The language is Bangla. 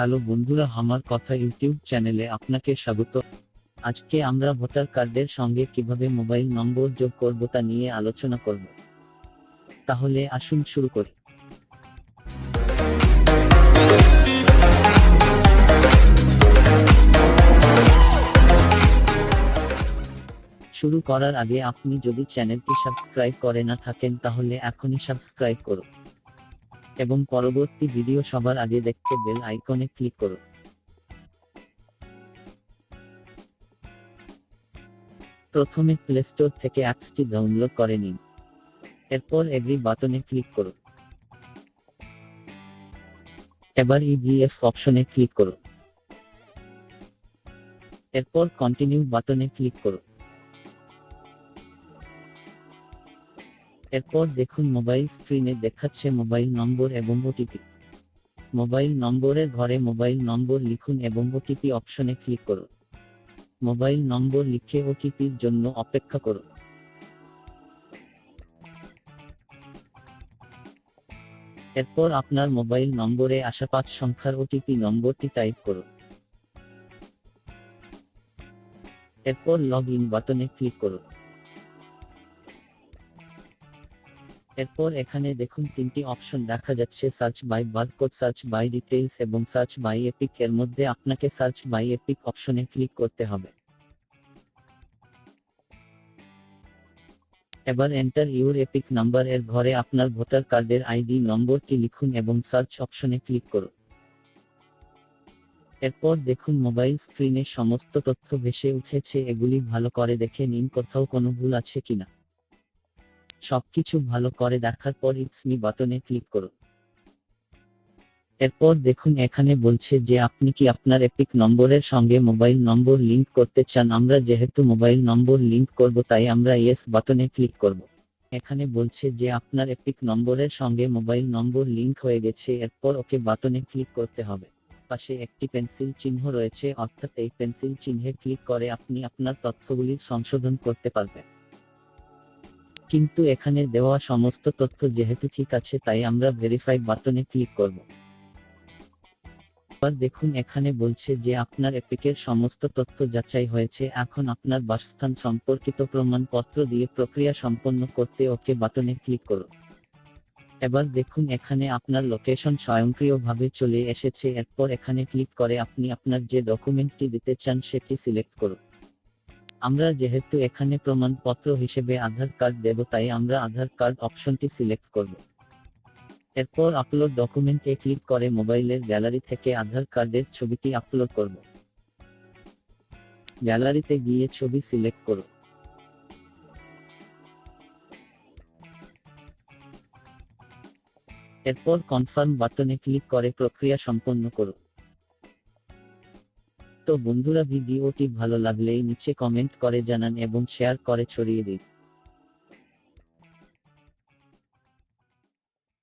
হ্যালো বন্ধুরা, আমার কথা ইউটিউব চ্যানেলে আপনাকে স্বাগত। আজকে আমরা ভোটার কার্ডের সঙ্গে কীভাবে মোবাইল নম্বর যোগ করব তা নিয়ে আলোচনা করব। তাহলে আসুন শুরু করি। শুরু করার আগে আপনি যদি চ্যানেলটি সাবস্ক্রাইব করে না থাকেন তাহলে এখনই সাবস্ক্রাইব করুন। এবং পরবর্তী ভিডিও সবার আগে দেখতে বেল আইকনে ক্লিক করুন। প্রথমে প্লে স্টোর থেকে অ্যাপসটি ডাউনলোড করে নিন। এরপর এগ্রি বাটনে ক্লিক করুন। এবার ইভিএফ অপশনে ক্লিক করুন। এরপর কন্টিনিউ বাটনে ক্লিক করুন। এরপর দেখুন মোবাইল স্ক্রিনে দেখাচ্ছে মোবাইল নম্বর এবং ওটিপি মোবাইল নম্বরের ঘরে মোবাইল নম্বর লিখুন এবং ওটিপি অপশনে ক্লিক করুন। মোবাইল নম্বর লিখে ওটিপির জন্য অপেক্ষা করুন। এরপর আপনার মোবাইল নম্বরে আসা পাঁচ সংখ্যার ওটিপি নম্বরটি টাইপ করুন। এরপর লগ ইন বাটনে ক্লিক করুন। এরপর এখানে দেখুন তিনটি অপশন দেখা যাচ্ছে search by barcode search by details এবং সার্চ বাই এপিক এর মধ্যে আপনাকে সার্চ বাই এপিক অপশনে ক্লিক করতে হবে। এবার এন্টার ইউর এপিক নাম্বার এর ঘরে আপনার ভোটার কার্ডের আইডি নম্বরটি লিখুন এবং সার্চ অপশনে ক্লিক করুন। এরপর দেখুন মোবাইল স্ক্রিনে সমস্ত তথ্য ভেসে উঠেছে, এগুলি ভালো করে দেখে নিন কোথাও কোনো ভুল আছে কিনা। সবকিছু ভালো করে দেখার পর ইটস মি বাটনে ক্লিক করুন। এরপর দেখুন এখানে বলছে যে আপনি কি আপনার এপিক নম্বরের সঙ্গে মোবাইল নম্বর লিংক করতে চান? আমরা যেহেতু মোবাইল নম্বর লিংক করব, তাই আমরা ইয়েস বাটনে ক্লিক করব। এখানে বলছে যে আপনার এপিক নম্বরের সঙ্গে মোবাইল নম্বর লিংক হয়ে গেছে, এরপর ওকে বাটনে ক্লিক করতে হবে। পাশে একটি পেন্সিল চিহ্ন রয়েছে, অর্থাৎ এই পেন্সিল চিহ্নে ক্লিক করে আপনি আপনার তথ্যগুলির সংশোধন করতে পারবেন। কিন্তু এখানে দেওয়া সমস্ত তথ্য যেহেতু ঠিক আছে তাই আমরা ভেরিফাই বাটনে ক্লিক করব। এবার দেখুন এখানে বলছে যে আপনার এপিকের সমস্ত তথ্য যাচাই হয়েছে, এখন আপনার বাসস্থান সম্পর্কিত প্রমাণপত্র দিয়ে প্রক্রিয়া সম্পন্ন করতে ওকে বাটনে ক্লিক করুন। এবার দেখুন এখানে আপনার লোকেশন স্বয়ংক্রিয়ভাবে চলে এসেছে, এরপর এখানে ক্লিক করে আপনি আপনার যে ডকুমেন্টটি দিতে চান সেটি সিলেক্ট করুন। আমরা যেহেতু এখানে প্রমাণপত্র হিসেবে আধার কার্ড দেব, তাই আমরা আধার কার্ড অপশনটি সিলেক্ট করব। এরপর আপলোড ডকুমেন্টে ক্লিক করে মোবাইলের গ্যালারি থেকে আধার কার্ডের ছবিটি আপলোড করব। গ্যালারিতে গিয়ে ছবি সিলেক্ট করো এরপর কনফার্ম বাটনে ক্লিক করে প্রক্রিয়া সম্পন্ন করো তো বন্ধুরা ভিডিওটি ভালো লাগলেই নিচে কমেন্ট করে জানান এবং শেয়ার করে ছড়িয়ে দিন।